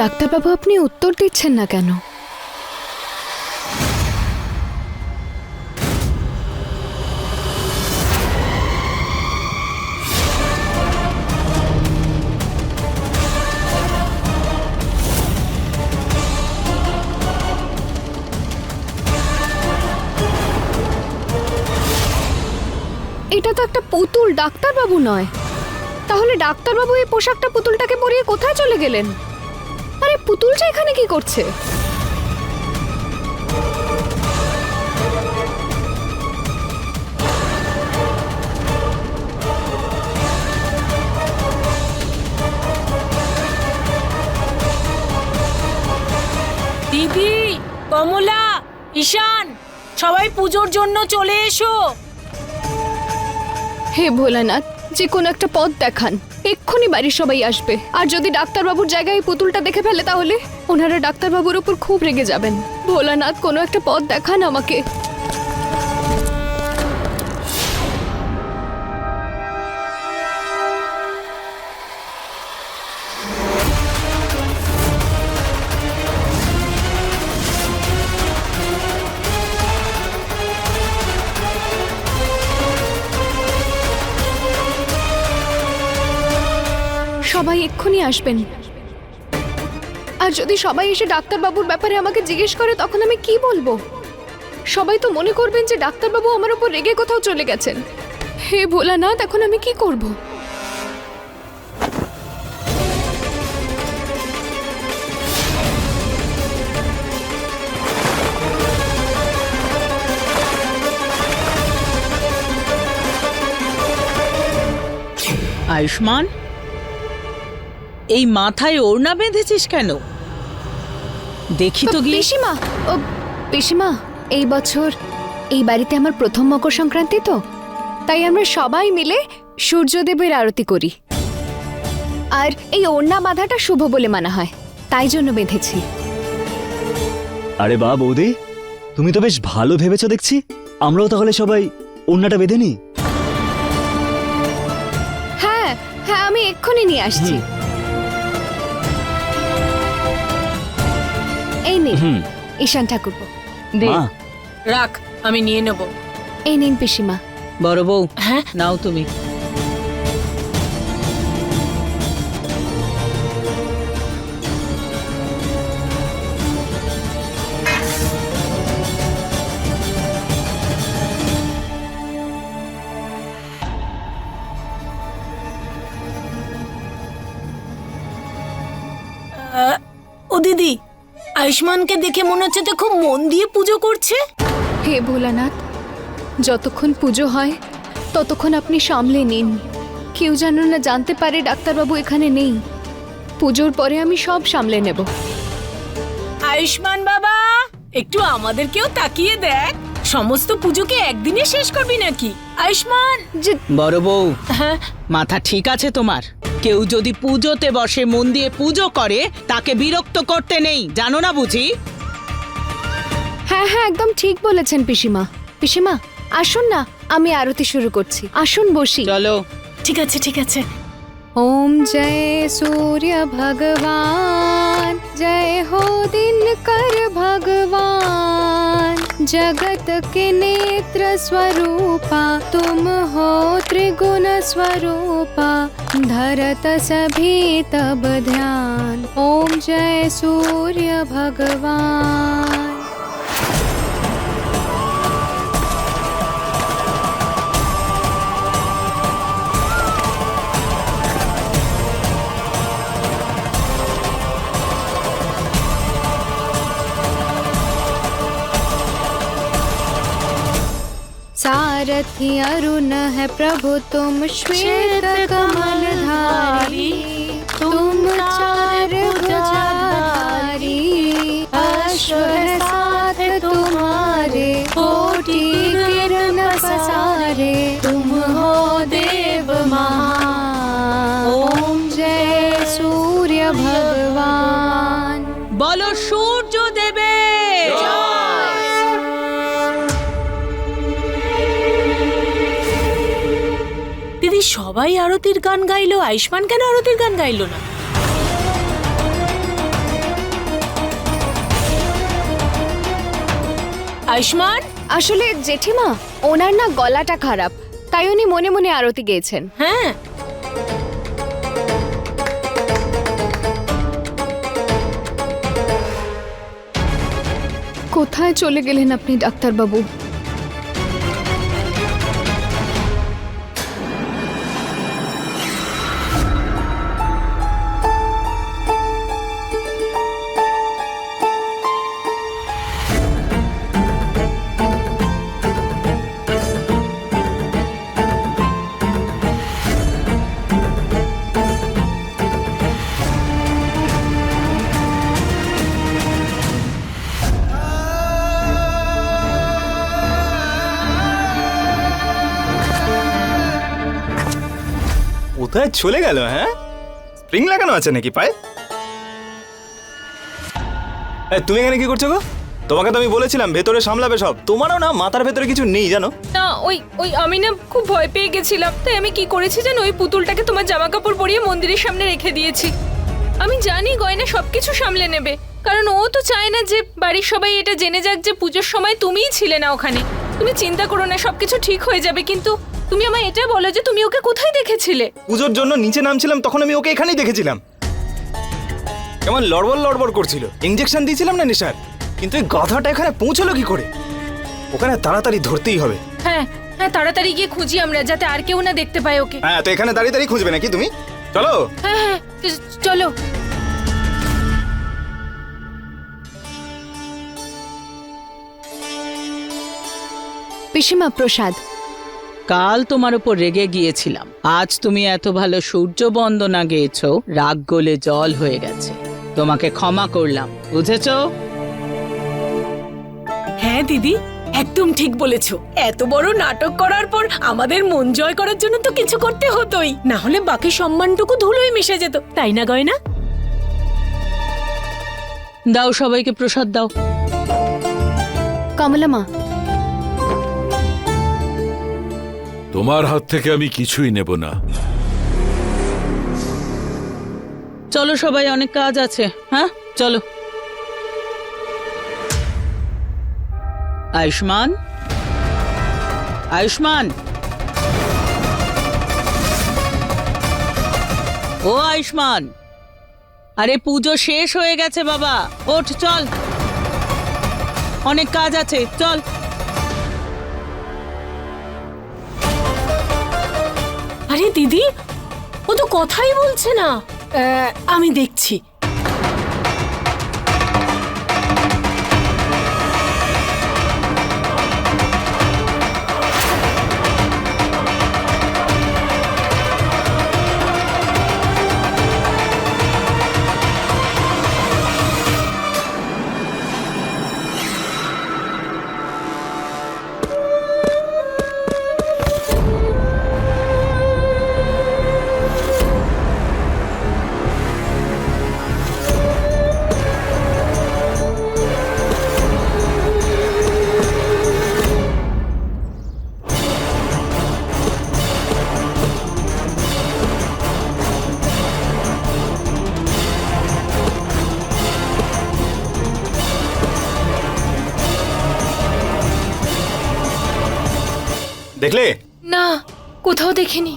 ডাক্তারবাবু, আপনি উত্তর দিচ্ছেন না কেন? এটা তো একটা পুতুল, ডাক্তারবাবু নয়। তাহলে ডাক্তারবাবু এই পোশাকটা পুতুলটাকে পরিয়ে কোথায় চলে গেলেন? পুতুলটা এখানে কি করছে? দিদি কমলা ঈশান সবাই পুজোর জন্য চলে এসো। হে ভোলানাথ যে কোনো একটা পথ দেখান। এক্ষুনি বাড়ির সবাই আসবে। আর যদি ডাক্তারবাবুর জায়গায় এই পুতুলটা দেখে ফেলে তাহলে? ওনারা ডাক্তারবাবুর উপর খুব রেগে যাবেন। ভোলানাথ কোনো একটা পথ দেখান আমাকে। এক্ষুনি আসবেন। আর যদি সবাই এসে ডাক্তারবাবুর ব্যাপারে আমাকে জিজ্ঞেস করে, তখন আমি কি বলব? সবাই তো মনে করবেন যে ডাক্তারবাবু আমার উপর রেগে কোথাও চলে গেছেন। হে ভোলানাথ, এখন আমি কি করব? আয়ুষ্মান? এই মাথায় ওড়না বেঁধেছিস কেন? দেখি তো গিয়ে। পিসিমা ও পিসিমা এই বছর এই বাড়িতে আমার প্রথম মকর সংক্রান্তি তো। তাই আমরা সবাই মিলে সূর্যদেবের আরতি করি। আর এই ওড়না বাঁধাটা শুভ বলে মানা হয় তাই জন্য বেঁধেছি। আরে বা বৌদি তুমি তো বেশ ভালো ভেবেছো দেখছি। আমরাও তাহলে সবাই ওড়নাটা বেঁধে নিই। হ্যাঁ হ্যাঁ আমি এক্ষুনি নিয়ে আসছি। নিন ঈশান ঠাকুর দে। মা। রাখ আমি নিয়ে নেব। এই নিন পিসিমা। বড় বউ হ্যাঁ? নাও তুমি। আয়ুষ্মানকে দেখে মনে হচ্ছে তো খুব মন দিয়ে পুজো করছে। হে ভোলানাথ যতক্ষণ পুজো হয় ততক্ষণ আপনি সামলে নিন। কেউ যেন না জানতে পারে ডাক্তারবাবু এখানে নেই। পুজোর পরে আমি সব সামলে নেব। আয়ুষ্মান বাবা একটু আমাদেরকেও তাকিয়ে দেখ। সমস্ত পুজোকে একদিনে শেষ করবি নাকি? আয়ুষ্মান! বড় বউ হ্যাঁ? মাথা ঠিক আছে তোমার? কেউ যদি পুজোতে বসে মন দিয়ে পুজো করে তাকে বিরক্ত করতে নেই জানো না বুঝি? হ্যাঁ হ্যাঁ একদম ঠিক বলেছেন পিসিমা। পিসিমা আসুন না আমি আরতি শুরু করছি। আসুন বসি। চলো। ঠিক আছে ঠিক আছে। ওম জয় সূর্য ভগবান জয় হো দিন কর ভগবান। जगत के नेत्र स्वरूपा, तुम हो त्रिगुण स्वरूपा, धरत सभी तब ध्यान। ओम जय सूर्य भगवान। सारथी अरुण है प्रभु तुम श्वेत कमल धारी तुम चार भुजाधारी अश्व সবাই আরতির গান গাইলো আয়ুষ্মান কেন আরতির গান গাইলো না? আয়ুষ্মান? আসলে জেঠিমা ওনার না গলাটা খারাপ তাই উনি মনে মনে আরতি গেয়েছেন। হ্যাঁ। কোথায় চলে গেলেন আপনি ডাক্তারবাবু? চলে গেল হ্যাঁ? স্প্রিং লাগানো আছে নাকি পায়ে তুমি এখানে কি করছ গো? তোমাকে তো আমি বলেছিলাম, ভেতরে সামলাবে সব। তোমারও না মাথার ভেতরে কিছু নেই, জানো? না, ওই ওই আমি না খুব ভয় পেয়ে গেছিলাম। তাই আমি কি করেছি জানো? ওই পুতুলটাকে তোমার জামা কাপড় পরিয়ে মন্দিরের সামনে রেখে দিয়েছি। আমি জানি গয়না সবকিছু সামলে নেবে। কারণ ও তো চায় না যে বাড়ির সবাই এটা জেনে যাক যে পুজোর সময় তুমিই ছিলে না ওখানে। তুমি চিন্তা করো না, সবকিছু ঠিক হয়ে যাবে। কিন্তু তুমি আমায় এটা বলো যে তুমি ওকে কোথায় দেখেছিলে? পুজোর জন্য নিচে নামছিলাম তখন আমি ওকে এখানেই দেখেছিলাম। কেমন লড়বড় লড়বড় করছিল। ইঞ্জেকশন দিয়েছিলাম না নিশার? কিন্তু এই গাধাটা এখানে পৌঁছলো কি করে? ওখানে তাড়াতাড়ি ধরতেই হবে। হ্যাঁ হ্যাঁ তাড়াতাড়ি গিয়ে খুঁজি আমরা যাতে আর কেউ না দেখতে পায় ওকে। হ্যাঁ তো এখানে দাঁড়িয়ে দাঁড়িয়ে খুঁজবে নাকি তুমি? চলো। হ্যাঁ হ্যাঁ চ- চলো। পিসিমা প্রসাদ কাল তোমার উপর রেগে গিয়েছিলাম। আজ তুমি এত ভালো সূর্য বন্দনা গেয়েছো রাগ গলে জল হয়ে গেছে। তোমাকে ক্ষমা করলাম বুঝেছ? হ্যাঁ দিদি একদম ঠিক বলেছ। এত বড় নাটক করার পর আমাদের মন জয় করার জন্য তো কিছু করতে হতোই। না হলে বাকি সম্মানটুকু ধুলোয় মিশে যেত তাই না গয়না? দাও সবাইকে প্রসাদ দাও। কমলা মা তোমার হাত থেকে আমি কিছুই নেব না। চলো সবাই, অনেক কাজ আছে হ্যাঁ? চলো। আয়ুষ্মান? আয়ুষ্মান? ও আয়ুষ্মান! আরে, পুজো শেষ হয়ে গেছে বাবা। ওঠ, চল। অনেক কাজ আছে, চল। আরে দিদি ও তো কথাই বলছে না। আমি দেখছি দেখলে? না কোথাও দেখিনি।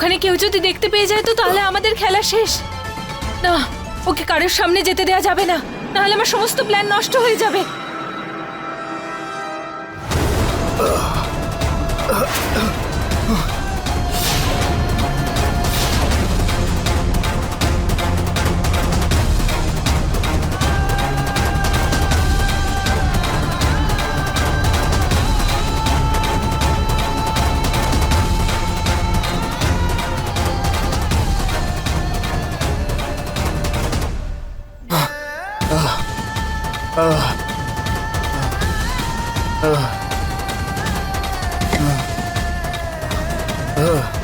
ওখানে কেউ যদি দেখতে পেয়ে যায় তো তাহলে আমাদের খেলা শেষ। না, ওকে কারোর সামনে যেতে দেওয়া যাবে না। নাহলে আমার সমস্ত প্ল্যান নষ্ট হয়ে যাবে। う。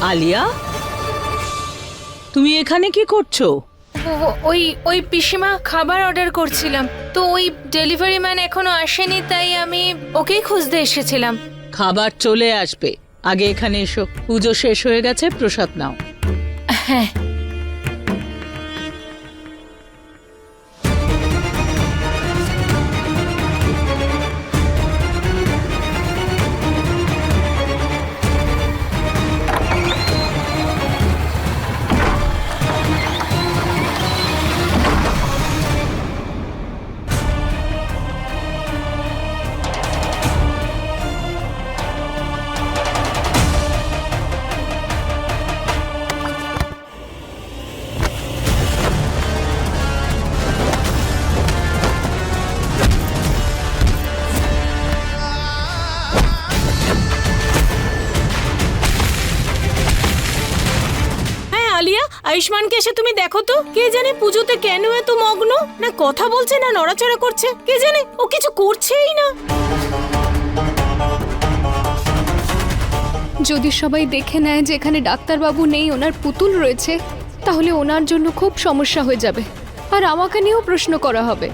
আলিয়া? তুমি এখানে কি করছ? ও- ওই ওই পিসিমা খাবার অর্ডার করছিলাম। তো ওই ডেলিভারি ম্যান এখনও আসেনি তাই আমি ওকেই খুঁজতে এসেছিলাম। খাবার চলে আসবে। আগে এখানে এসো। পুজো শেষ হয়ে গেছে প্রসাদ নাও। হ্যাঁ। আয়ুষ্মানকে এসে তুমি দেখো তো। কে জানে পুজোতে কেন এত মগ্ন? না কথা বলছে না নড়াচড়া করছে? কে জানে? ও কিছু করছেই না। যদি সবাই দেখে নেয় যে এখানে ডাক্তারবাবু নেই ওনার পুতুল রয়েছে তাহলে ওনার জন্য খুব সমস্যা হয়ে যাবে। আর আমাকে নিয়েও প্রশ্ন করা হবে।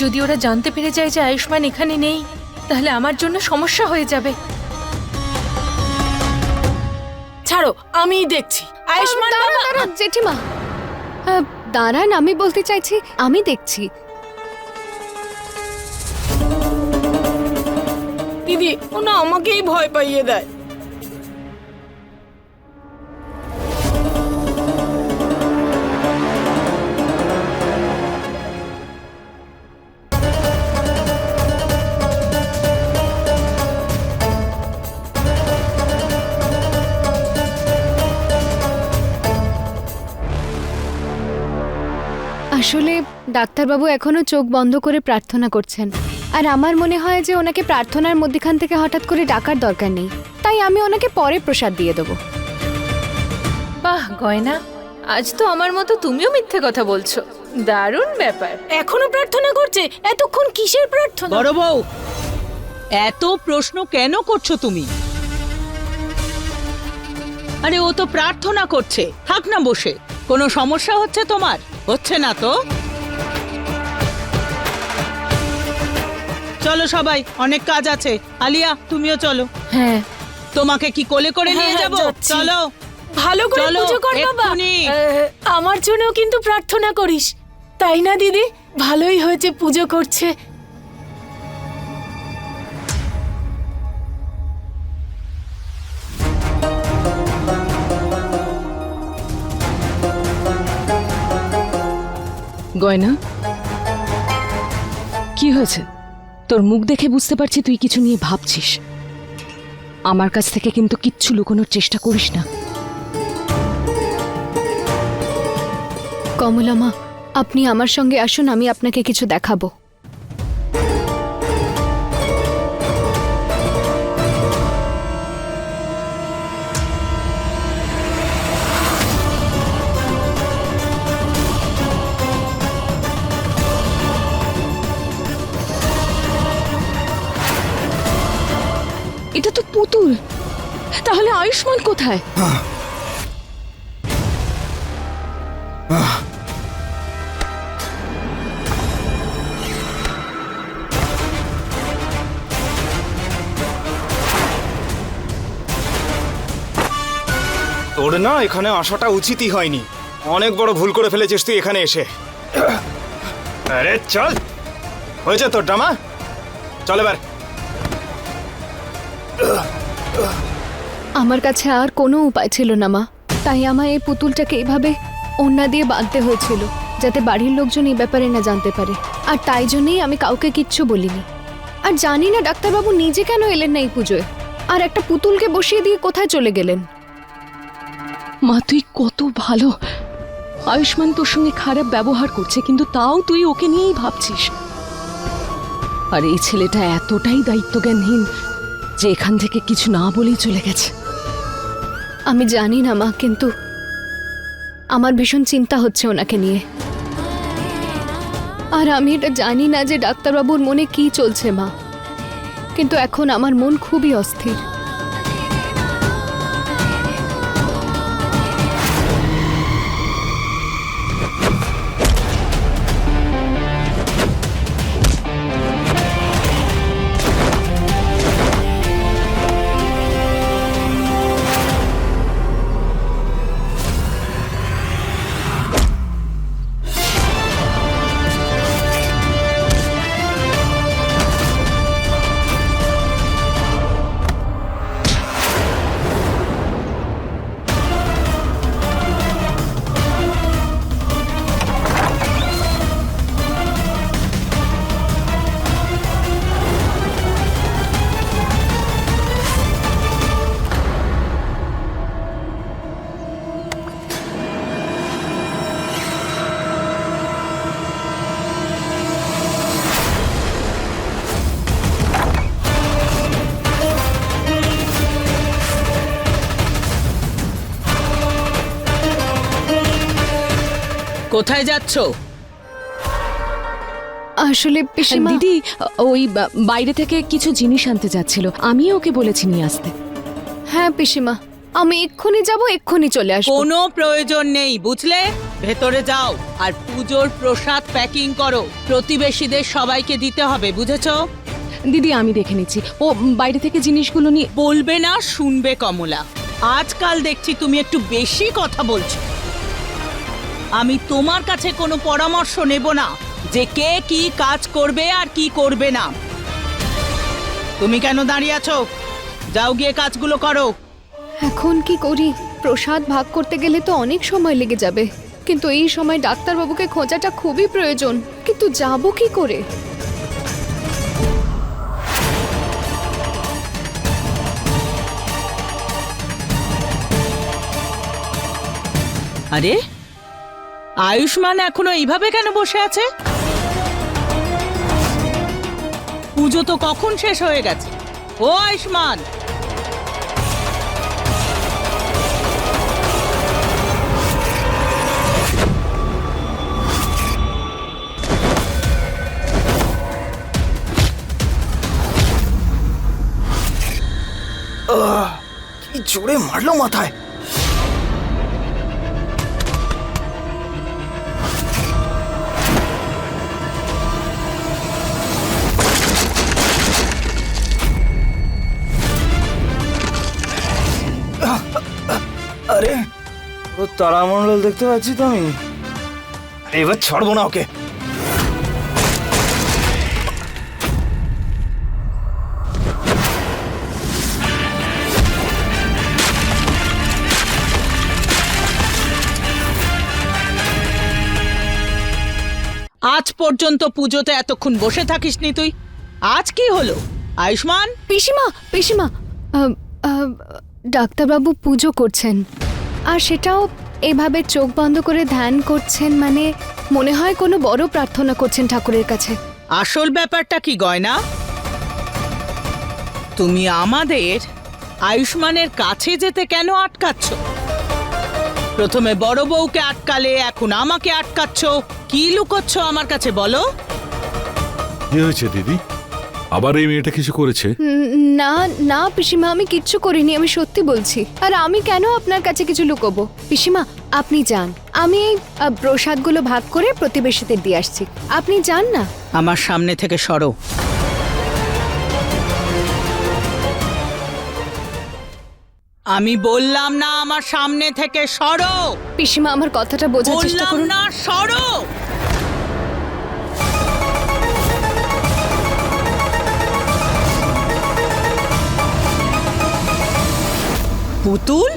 যদি ওরা জানতে পেরে যায় যে আয়ুষ্মান এখানে নেই তাহলে আমার জন্য সমস্যা হয়ে যাবে। ছাড়ো আমিই দেখছি। আয়ুষ্মান দাঁড়ান, দাঁড়ান, জেঠিমা। দাঁড়ান আমি বলতে চাইছি আমি দেখছি। দিদি ও না আমাকেই ভয় পাইয়ে দেয়। আসলে ডাক্তারবাবু এখনও চোখ বন্ধ করে প্রার্থনা করছেন। আর আমার মনে হয় যে ওনাকে প্রার্থনার মধ্যেখান থেকে হঠাৎ করে ডাকার দরকার নেই। তাই আমি ওনাকে পরে প্রসাদ দিয়ে দেবো। বাহ গয়না। আজ তো আমার মতো তুমিও মিথ্যে কথা বলছো। দারুণ ব্যাপার। এখনও প্রার্থনা করছে? এতক্ষণ কিসের প্রার্থনা? বড় বউ এত প্রশ্ন কেন করছ তুমি? আরে ও তো প্রার্থনা করছে। থাক না বসে। কোনো সমস্যা হচ্ছে তোমার? হচ্ছে না তো? চলো সবাই অনেক কাজ আছে। আলিয়া তুমিও চলো। হ্যাঁ। তোমাকে কি কোলে করে নিয়ে হ্যাঁ, যাব? চলো। ভালো করে পুজো কর বাবা। আমার জন্যও কিন্তু প্রার্থনা করিস। তাই না দিদি? ভালোই হয়েছে পুজো করছে। গয়না? কি হয়েছে? তোর মুখ দেখে বুঝতে পারছি তুই কিছু নিয়ে ভাবছিস। আমার কাছ থেকে কিন্তু কিচ্ছু লুকোনোর চেষ্টা করিস না। কমলা মা আপনি আমার সঙ্গে আসুন, আমি আপনাকে কিছু দেখাবো। আয়ুষ্মান কোথায়? তোর না এখানে আসাটা উচিতই হয়নি। অনেক বড় ভুল করে ফেলেছিস তুই এখানে এসে। আরে চল। হয়েছে তোর ড্রামা চল এবার। আমার কাছে আর কোনো উপায় ছিল না, মা। তাই আমায় এই পুতুলটাকে এইভাবে ওন্না দিয়ে বাঁধতে হয়েছিল, যাতে বাড়ির লোকজন এই ব্যাপারে না জানতে পারে। আর তাই জন্যই আমি কাউকে কিচ্ছু বলিনি। আর জানি না, ডাক্তারবাবু নিজে কেন এলেন না এই পুজোয়? আর একটা পুতুলকে বসিয়ে দিয়ে কোথায় চলে গেলেন? মা, তুই কত ভালো। আয়ুষ্মান তোর সঙ্গে খারাপ ব্যবহার করছে, কিন্তু তাও তুই ওকে নিয়েই ভাবছিস। আর এই ছেলেটা এতটাই দায়িত্বজ্ঞানহীন যে এখান থেকে কিছু না বলেই চলে গেছে। আমি জানি না, মা, কিন্তু আমার ভীষণ চিন্তা হচ্ছে ওনাকে নিয়ে। আর আমি এটা জানি না যে ডাক্তারবাবুর মনে কি চলছে, মা। কিন্তু এখন আমার মন খুবই অস্থির। কোথায় যাচ্ছ? আসলে পিসিমা দিদি ওই বাইরে থেকে কিছু জিনিস আনতে যাচ্ছিল। আমি ওকে বলেছি নিয়ে আসতে। হ্যাঁ পিসিমা। আমি এক্ষুনি যাব এক্ষুনি চলে আসব। কোনো প্রয়োজন নেই বুঝলে? ভেতরে যাও আর পুজোর প্রসাদ প্যাকিং করো। প্রতিবেশীদের সবাইকে দিতে হবে বুঝেছ? দিদি আমি দেখে নিচ্ছি। ও বাইরে থেকে জিনিসগুলো নিয়ে বলবে না শুনবে কমলা। আজকাল দেখছি তুমি একটু বেশি কথা বলছো। আমি তোমার কাছে কোনো পরামর্শ নেব না যে কে কি কাজ করবে আর কি করবে না। তুমি কেন দাঁড়িয়ে আছো? যাও গিয়ে কাজগুলো করো। এখন কি করি? প্রসাদ ভাগ করতে গেলে তো অনেক সময় লেগে যাবে। কিন্তু এই সময় ডাক্তারবাবুকে খোঁজাটা খুবই প্রয়োজন। কিন্তু যাব কি করে? আরে আয়ুষ্মান এখনও এইভাবে কেন বসে আছে? পুজো তো কখন শেষ হয়ে গেছে? ও আয়ুষ্মান! কি জোরে মারলো মাথায়? তারামণ্ডল দেখতে পাচ্ছি তো আমি? এবার ছাড়বো না ওকে। আজ পর্যন্ত পুজোতে এতক্ষণ বসে থাকিসনি তুই। আজ কি হলো? আয়ুষ্মান? পিসিমা পিসিমা আহ, আহ, ডাক্তারবাবু পুজো করছেন। আর সেটাও এভাবে চোখ বন্ধ করে ধ্যান করছেন মানে মনে হয় কোনো বড় প্রার্থনা করছেন ঠাকুরের কাছে। আসল ব্যাপারটা কি গয়না? তুমি আমাদের আয়ুষ্মানের কাছে যেতে কেন আটকাচ্ছ? প্রথমে বড় বউকে আটকালে এখন আমাকে আটকাচ্ছ। কি লুকোচ্ছ আমার কাছে বলো? কি হয়েছে দিদি? আবার এই মেয়েটা কিছু করেছে? না না পিসিমা আমি কিচ্ছু করিনি আমি সত্যি বলছি। আর আমি কেন আপনার কাছে কিছু লুকোবো? পিসিমা আপনি যান। আমি এই আহ, প্রসাদগুলো ভাগ করে প্রতিবেশীদের দিয়ে আসছি। আপনি যান না? আমার সামনে থেকে সরো। আমি বললাম না আমার সামনে থেকে সরো। পিসিমা আমার কথাটা বোঝার চেষ্টা বললাম করুন। না সরো। পুতুল